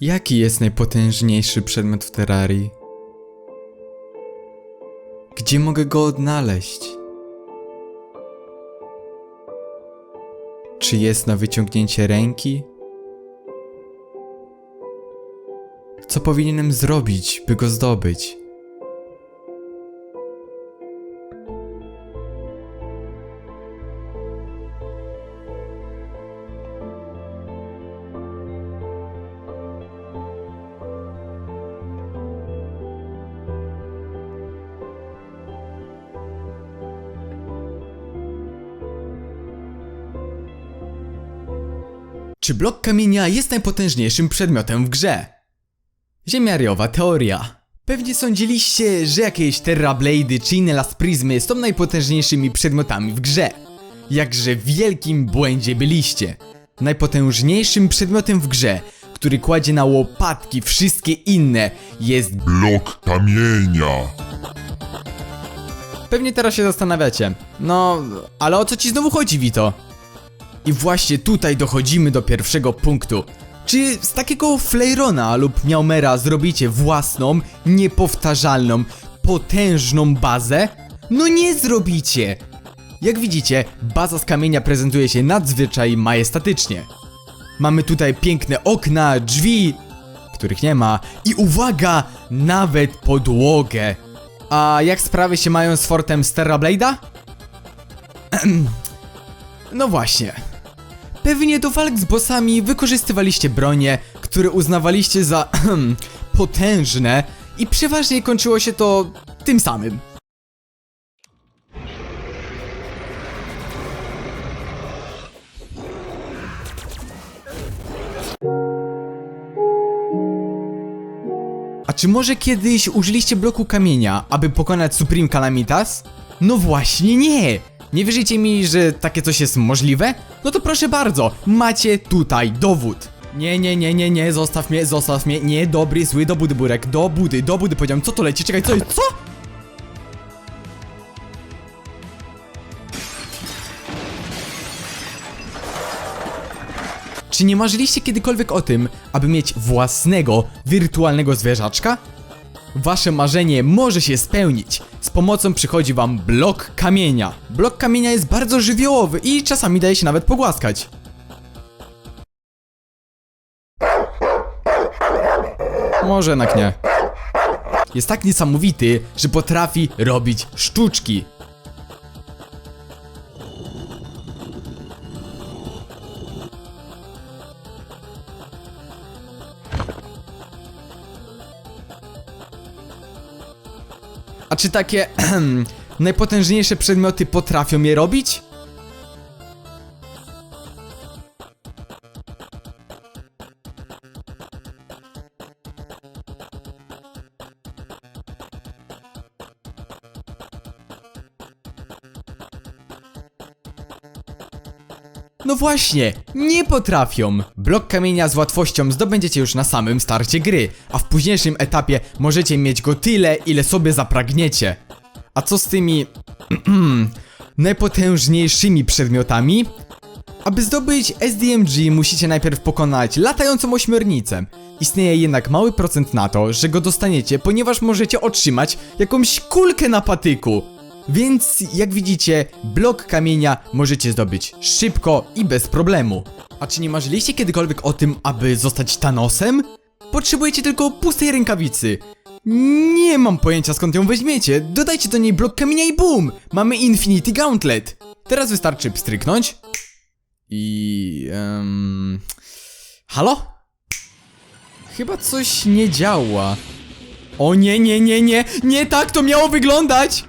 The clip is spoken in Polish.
Jaki jest najpotężniejszy przedmiot w terrarii? Gdzie mogę go odnaleźć? Czy jest na wyciągnięcie ręki? Co powinienem zrobić, by go zdobyć? Czy blok kamienia jest najpotężniejszym przedmiotem w grze? Ziemiariowa teoria. Pewnie sądziliście, że jakieś Terrablady czy inne Las Prismy są najpotężniejszymi przedmiotami w grze. Jakże w wielkim błędzie byliście. Najpotężniejszym przedmiotem w grze, który kładzie na łopatki wszystkie inne, jest Blok kamienia. Pewnie teraz się zastanawiacie. No, ale o co ci znowu chodzi, Vito? I właśnie tutaj dochodzimy do pierwszego punktu. Czy z takiego Flayrona lub Miaumera zrobicie własną, niepowtarzalną, potężną bazę? No nie zrobicie! Jak widzicie, baza z kamienia prezentuje się nadzwyczaj majestatycznie. Mamy tutaj piękne okna, drzwi, których nie ma, i uwaga, nawet podłogę. A jak sprawy się mają z fortem z Terrablade'a? no właśnie. Pewnie do walk z bossami wykorzystywaliście bronie, które uznawaliście za potężne i przeważnie kończyło się to tym samym. A czy może kiedyś użyliście bloku kamienia, aby pokonać Supreme Calamitas? No właśnie nie! Nie wierzycie mi, że takie coś jest możliwe? No to proszę bardzo, macie tutaj dowód. Nie, nie, nie, nie, nie, zostaw mnie, zostaw mnie, nie, dobry, zły, do budy burek, do budy, do budy, powiedziałem, co to leci, czekaj, co jest, co? Czy nie marzyliście kiedykolwiek o tym, aby mieć własnego, wirtualnego zwierzaczka? Wasze marzenie może się spełnić. Z pomocą przychodzi wam blok kamienia. Blok kamienia jest bardzo żywiołowy i czasami daje się nawet pogłaskać. Może jednak nie. Jest tak niesamowity, że potrafi robić sztuczki. A czy takie najpotężniejsze przedmioty potrafią je robić? No właśnie, nie potrafią. Blok kamienia z łatwością zdobędziecie już na samym starcie gry, a w późniejszym etapie możecie mieć go tyle, ile sobie zapragniecie. A co z tymi najpotężniejszymi przedmiotami? Aby zdobyć SDMG musicie najpierw pokonać latającą ośmiornicę. Istnieje jednak mały procent na to, że go dostaniecie, ponieważ możecie otrzymać jakąś kulkę na patyku. Więc jak widzicie, blok kamienia możecie zdobyć szybko i bez problemu. A czy nie marzyliście kiedykolwiek o tym, aby zostać Thanosem? Potrzebujecie tylko pustej rękawicy. Nie mam pojęcia skąd ją weźmiecie. Dodajcie do niej blok kamienia i boom! Mamy Infinity Gauntlet. Teraz wystarczy pstryknąć. I... Um... Halo? Chyba coś nie działa. O nie, nie, nie, nie, nie tak to miało wyglądać!